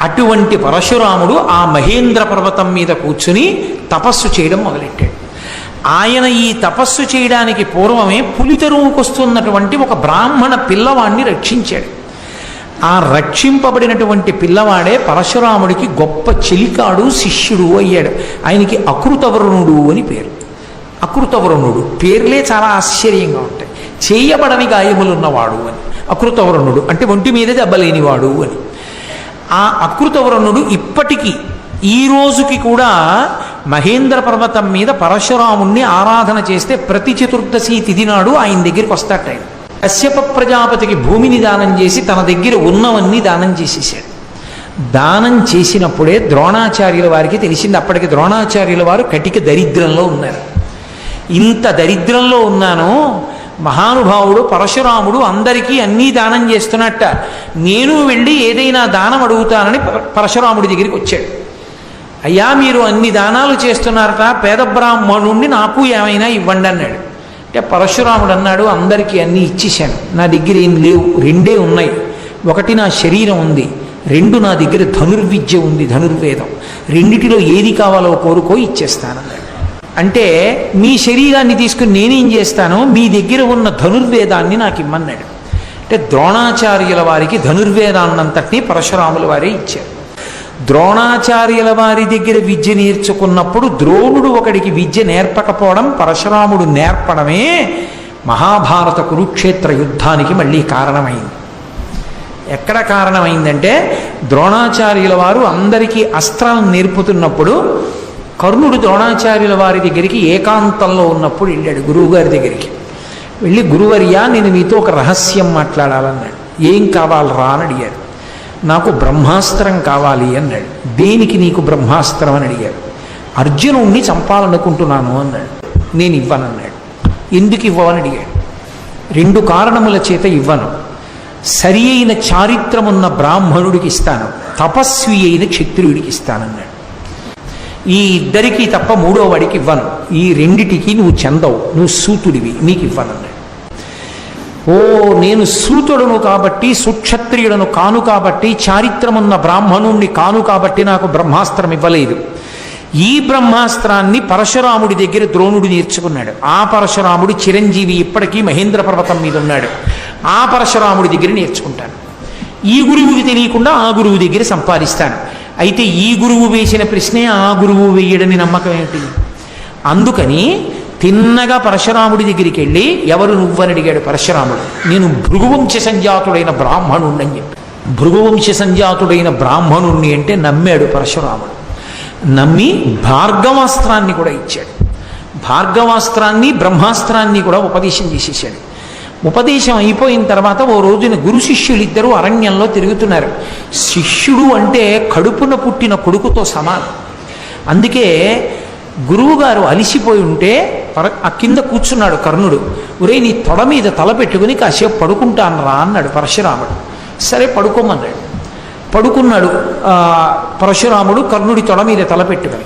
అటువంటి పరశురాముడు ఆ మహేంద్ర పర్వతం మీద కూర్చుని తపస్సు చేయడం మొదలెట్టాడు. ఆయన ఈ తపస్సు చేయడానికి పూర్వమే పులితెరువుకొస్తున్నటువంటి ఒక బ్రాహ్మణ పిల్లవాణ్ణి రక్షించాడు. ఆ రక్షింపబడినటువంటి పిల్లవాడే పరశురాముడికి గొప్ప చిలికాడు శిష్యుడు అయ్యాడు. ఆయనకి అకృతవరుణుడు అని పేరు. అకృతవరుణుడు. పేర్లే చాలా ఆశ్చర్యంగా ఉంటాయి. చేయబడని గాయములున్నవాడు అని. అకృతవరుణుడు. అంటే ఒంటి మీద దెబ్బలేనివాడు అని. ఆ అకృతవరుణుడు ఇప్పటికీ ఈ రోజుకి కూడా మహేంద్ర పర్వతం మీద పరశురాముణ్ణి ఆరాధన చేస్తే ప్రతి చతుర్దశి తిథి నాడు ఆయన దగ్గరికి వస్తాట ఆయన. కశ్యప ప్రజాపతికి భూమిని దానం చేసి తన దగ్గర ఉన్నవన్నీ దానం చేసేసాడు దానం చేసినప్పుడే ద్రోణాచార్యుల వారికి తెలిసింది. అప్పటికి ద్రోణాచార్యుల వారు కటిక దరిద్రంలో ఉన్నారు. ఇంత దరిద్రంలో ఉన్నానో మహానుభావుడు పరశురాముడు అందరికీ అన్నీ దానం చేస్తున్నట్ట. నేను వెళ్ళి ఏదైనా దానం అడుగుతానని పరశురాముడి దగ్గరికి వచ్చాడు. అయ్యా మీరు అన్ని దానాలు చేస్తున్నారట పేద బ్రాహ్మణుణ్ణి నాకు ఏమైనా ఇవ్వండి అన్నాడు. అంటే పరశురాముడు అన్నాడు అందరికీ అన్నీ ఇచ్చేశాను. నా దగ్గర ఏం లేవు రెండే ఉన్నాయి. ఒకటి నా శరీరం ఉంది రెండు నా దగ్గర ధనుర్విద్య ఉంది ధనుర్వేదం. రెండిటిలో ఏది కావాలో కోరుకో ఇచ్చేస్తానన్నాడు అంటే మీ శరీరాన్ని తీసుకుని నేనేం చేస్తాను మీ దగ్గర ఉన్న ధనుర్వేదాన్ని నాకు ఇమ్మన్నాడు. అంటే ద్రోణాచార్యుల వారికి ధనుర్వేదాన్నంతటినీ పరశురాముల వారే ఇచ్చారు. ద్రోణాచార్యుల వారి దగ్గర విద్య నేర్చుకున్నప్పుడు ద్రోణుడు ఒకడికి విద్య నేర్పకపోవడం పరశురాముడు నేర్పడమే మహాభారత కురుక్షేత్ర యుద్ధానికి మళ్ళీ కారణమైంది. ఎక్కడ కారణమైందంటే ద్రోణాచార్యుల వారు అందరికీ అస్త్రాలను నేర్పుతున్నప్పుడు కర్ణుడు ద్రోణాచార్యుల వారి దగ్గరికి ఏకాంతంలో ఉన్నప్పుడు వెళ్ళాడు గురువుగారి దగ్గరికి. వెళ్ళి గురువర్యా నేను మీతో ఒక రహస్యం మాట్లాడాలన్నాడు. ఏం కావాలరా? అని అడిగాడు నాకు బ్రహ్మాస్త్రం కావాలి అన్నాడు. దేనికి నీకు బ్రహ్మాస్త్రం? అని అడిగాడు అర్జునుణ్ణి చంపాలనుకుంటున్నాను అన్నాడు. నేను ఇవ్వనన్నాడు. ఎందుకు ఇవ్వవని అడిగాడు. రెండు కారణముల చేత ఇవ్వను. సరి అయిన చారిత్రమున్న బ్రాహ్మణుడికి ఇస్తాను. తపస్వి అయిన క్షత్రియుడికి ఇస్తానన్నాడు. ఈ ఇద్దరికి తప్ప మూడో వాడికి ఇవ్వను. ఈ రెండిటికి నువ్వు చెందవు. నువ్వు సూతుడివి. నీకు ఇవ్వనన్నాడు ఓ నేను సూతుడును కాబట్టి సుక్షత్రియుడను కాను కాబట్టి చారిత్రమున్న బ్రాహ్మణుణ్ణి కాను కాబట్టి నాకు బ్రహ్మాస్త్రం ఇవ్వలేదు. ఈ బ్రహ్మాస్త్రాన్ని పరశురాముడి దగ్గర ద్రోణుడు నేర్చుకున్నాడు. ఆ పరశురాముడు చిరంజీవి ఇప్పటికీ మహేంద్ర పర్వతం మీద ఉన్నాడు. ఆ పరశురాముడి దగ్గర నేర్చుకుంటాను. ఈ గురువుకి తెలియకుండా ఆ గురువు దగ్గర సంపాదిస్తాను. అయితే ఈ గురువు వేసిన ప్రశ్నే ఆ గురువు వేయడని నమ్మకం ఏమిటి అందుకని తిన్నగా పరశురాముడి దగ్గరికి వెళ్ళి ఎవరు నువ్వని అడిగాడు పరశురాముడు? నేను భృగువంశ సంజాతుడైన బ్రాహ్మణుణ్ణని చెప్పి భృగువంశ సంజాతుడైన బ్రాహ్మణుణ్ణి అంటే నమ్మాడు పరశురాముడు. నమ్మి భార్గవాస్త్రాన్ని కూడా ఇచ్చాడు. భార్గవాస్త్రాన్ని బ్రహ్మాస్త్రాన్ని కూడా ఉపదేశం చేసేసాడు. ఉపదేశం అయిపోయిన తర్వాత ఓ రోజున గురు శిష్యులిద్దరూ అరణ్యంలో తిరుగుతున్నారు. శిష్యుడు అంటే కడుపున పుట్టిన కొడుకుతో సమానం. అందుకే గురువుగారు అలిసిపోయి ఉంటే పర- ఆ కింద కూర్చున్నాడు కర్ణుడు. ఒరే నీ తొడ మీద తల పెట్టుకుని కాసేపు పడుకుంటాను రా అన్నాడు పరశురాముడు. సరే పడుకోమన్నాడు. పడుకున్నాడు పరశురాముడు కర్ణుడి తొడ మీద తల పెట్టుకుని.